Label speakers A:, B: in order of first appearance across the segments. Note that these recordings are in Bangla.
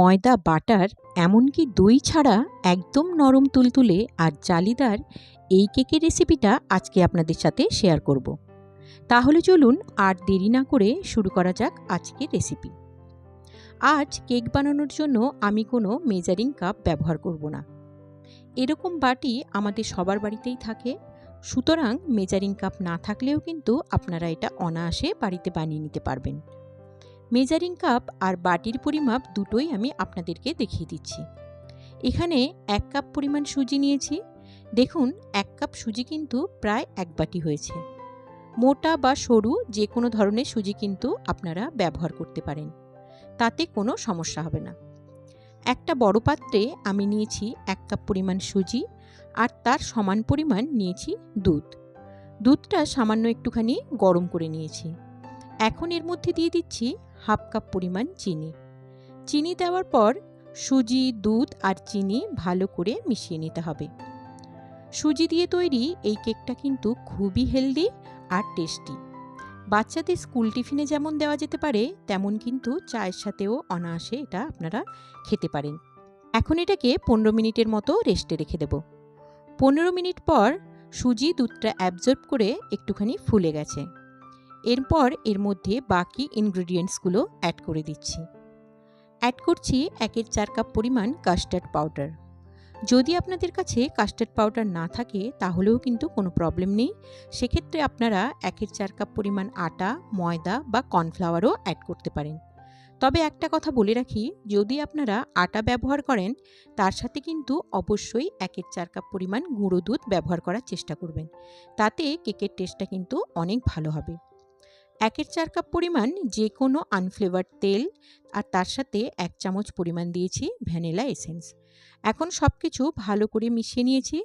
A: ময়দা, বাটার, এমনকি দই ছাড়া একদম নরম তুলতুলে আর জালিদার এই কেকের রেসিপিটা আজকে আপনাদের সাথে শেয়ার করব। তাহলে চলুন আর দেরি না করে শুরু করা যাক আজকের রেসিপি। আজ কেক বানানোর জন্য আমি কোনো মেজারিং কাপ ব্যবহার করব না। এরকম বাটি আমাদের সবার বাড়িতেই থাকে, সুতরাং মেজারিং কাপ না থাকলেও কিন্তু আপনারা এটা অনায়াসে বাড়িতে বানিয়ে নিতে পারবেন। মেজারিং কাপ আর বাটির পরিমাপ দুটোই আমি আপনাদেরকে দেখিয়ে দিচ্ছি। এখানে এক কাপ পরিমাণ সুজি নিয়েছি। দেখুন, এক কাপ সুজি কিন্তু প্রায় এক বাটি হয়েছে। মোটা বা সরু যে কোনো ধরনের সুজি কিন্তু আপনারা ব্যবহার করতে পারেন। তাতে কোনো সমস্যা হবে না। একটা বড় পাত্রে আমি নিয়েছি এক কাপ পরিমাণ সুজি আর তার সমান পরিমাণ নিয়েছি দুধ। দুধটা সামান্য একটুখানি গরম করে নিয়েছি। এখন এর মধ্যে দিয়ে দিচ্ছি হাফ কাপ পরিমাণ চিনি। চিনি দেওয়ার পর সুজি, দুধ আর চিনি ভালো করে মিশিয়ে নিতে হবে। সুজি দিয়ে তৈরি এই কেকটা কিন্তু খুবই হেলদি আর টেস্টি। বাচ্চাদের স্কুল টিফিনে যেমন দেওয়া যেতে পারে, তেমন কিন্তু চায়ের সাথেও অনায়াসে এটা আপনারা খেতে পারেন। এখন এটাকে পনেরো মিনিটের মতো রেস্টে রেখে দেব। পনেরো মিনিট পর সুজি দুধটা অ্যাবজর্ব করে একটুখানি ফুলে গেছে। এরপর এর মধ্যে বাকি ইনগ্রিডিয়েন্টসগুলো অ্যাড করে দিচ্ছি। অ্যাড করছি একের চার কাপ পরিমাণ কাস্টার্ড পাউডার যদি আপনাদের কাছে কাস্টার্ড পাউডার না থাকে, তাহলেও কিন্তু কোনো প্রবলেম নেই। সেক্ষেত্রে আপনারা একের চার কাপ পরিমাণ আটা, ময়দা বা কর্নফ্লাওয়ারও অ্যাড করতে পারেন। তবে একটা কথা বলে রাখি, যদি আপনারা আটা ব্যবহার করেন, তার সাথে কিন্তু অবশ্যই একের চার কাপ পরিমাণ গুঁড়ো দুধ ব্যবহার করার চেষ্টা করবেন। তাতে কেকের টেস্টটা কিন্তু অনেক ভালো হবে। একের চার কাপ পরিমাণ যে কোনো আনফ্লেভার তেল আর তার সাথে এক চামচ পরিমাণ দিয়েছি ভ্যানিলা এসেন্স। এখন সব কিছু ভালো করে মিশিয়ে নিয়েছি।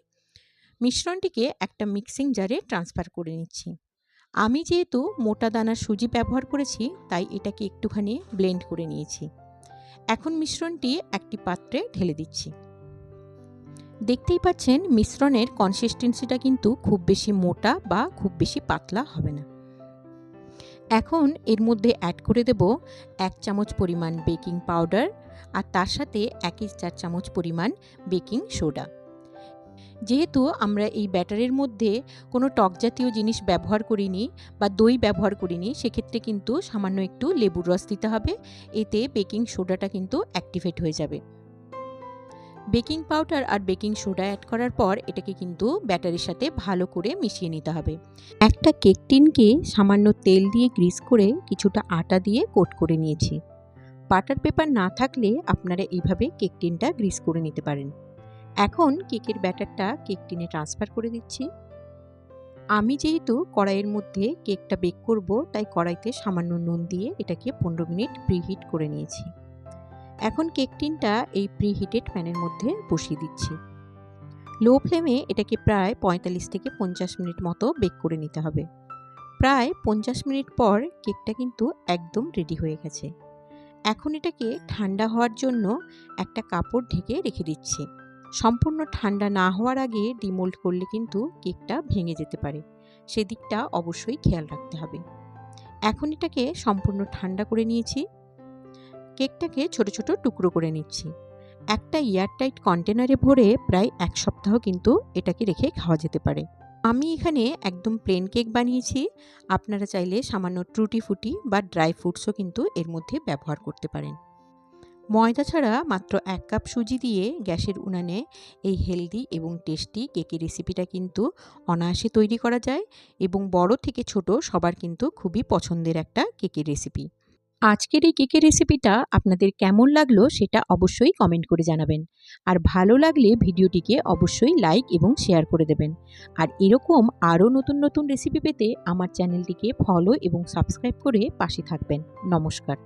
A: মিশ্রণটিকে একটা মিক্সিং জারে ট্রান্সফার করে নিচ্ছি। আমি যেহেতু মোটা দানার সুজি ব্যবহার করেছি, তাই এটাকে একটুখানি ব্লেন্ড করে নিয়েছি। এখন মিশ্রণটি একটি পাত্রে ঢেলে দিচ্ছি। দেখতেই পাচ্ছেন, মিশ্রণের কনসিস্টেন্সিটা কিন্তু খুব বেশি মোটা বা খুব বেশি পাতলা হবে না। এখন এর মধ্যে অ্যাড করে দেব এক চামচ পরিমাণ বেকিং পাউডার আর তার সাথে এক চার চামচ পরিমাণ বেকিং সোডা যেহেতু আমরা এই ব্যাটারের মধ্যে কোনো টক জাতীয় জিনিস ব্যবহার করিনি বা দই ব্যবহার করিনি, সেক্ষেত্রে কিন্তু সামান্য একটু লেবুর রস দিতে হবে, এতে বেকিং সোডাটা কিন্তু অ্যাক্টিভেট হয়ে যাবে। বেকিং পাউডার আর বেকিং সোডা অ্যাড করার পর এটাকে কিন্তু ব্যাটারির সাথে ভালো করে মিশিয়ে নিতে হবে। একটা কেক টিনকে সামান্য তেল দিয়ে গ্রিস করে কিছুটা আটা দিয়ে কোট করে নিয়েছি। বাটার পেপার না থাকলে আপনারা এইভাবে কেক টিনটা গ্রিস করে নিতে পারেন। এখন কেকের ব্যাটারটা কেক টিনে ট্রান্সফার করে দিচ্ছি। আমি যেহেতু কড়াইয়ের মধ্যে কেকটা বেক করব, তাই কড়াইতে সামান্য নুন দিয়ে এটাকে পনেরো মিনিট প্রিহিট করে নিয়েছি। এখন কেক টিনটা এই প্রিহিটেড প্যানের মধ্যে বসিয়ে দিচ্ছি। লো ফ্লেমে এটাকে প্রায় পঁয়তাল্লিশ থেকে পঞ্চাশ মিনিট মতো বেক করে নিতে হবে। প্রায় পঞ্চাশ মিনিট পর কেকটা কিন্তু একদম রেডি হয়ে গেছে। এখন এটাকে ঠান্ডা হওয়ার জন্য একটা কাপড় ঢেকে রেখে দিচ্ছি। সম্পূর্ণ ঠান্ডা না হওয়ার আগে ডিমোল্ড করলে কিন্তু কেকটা ভেঙে যেতে পারে। সেদিকটা অবশ্যই খেয়াল রাখতে হবে। এখন এটাকে সম্পূর্ণ ঠান্ডা করে নিয়েছি। কেকটাকে ছোট ছোট টুকরো করে নিচ্ছি। একটা এয়ারটাইট কন্টেনারে ভরে প্রায় এক সপ্তাহ কিন্তু এটাকে রেখে খাওয়া যেতে পারে। আমি এখানে একদম প্লেন কেক বানিয়েছি। আপনারা চাইলে সামান্য ট্রুটি ফুটি বা ড্রাই ফ্রুটসও কিন্তু এর মধ্যে ব্যবহার করতে পারেন। ময়দা ছাড়া মাত্র এক কাপ সুজি দিয়ে গ্যাসের উনানে এই হেলদি এবং টেস্টি কেকের রেসিপিটা কিন্তু অনায়াসে তৈরি করা যায় এবং বড় থেকে ছোট সবার কিন্তু খুবই পছন্দের একটা কেকের রেসিপি আজকের এই কেকের রেসিপিটা আপনাদের কেমন লাগল সেটা অবশ্যই কমেন্ট করে জানাবেন। আর ভালো লাগলে ভিডিওটিকে অবশ্যই লাইক এবং শেয়ার করে দেবেন। আর এরকম আরও নতুন নতুন রেসিপি পেতে আমার চ্যানেলটিকে ফলো এবং সাবস্ক্রাইব করে পাশে থাকবেন। নমস্কার।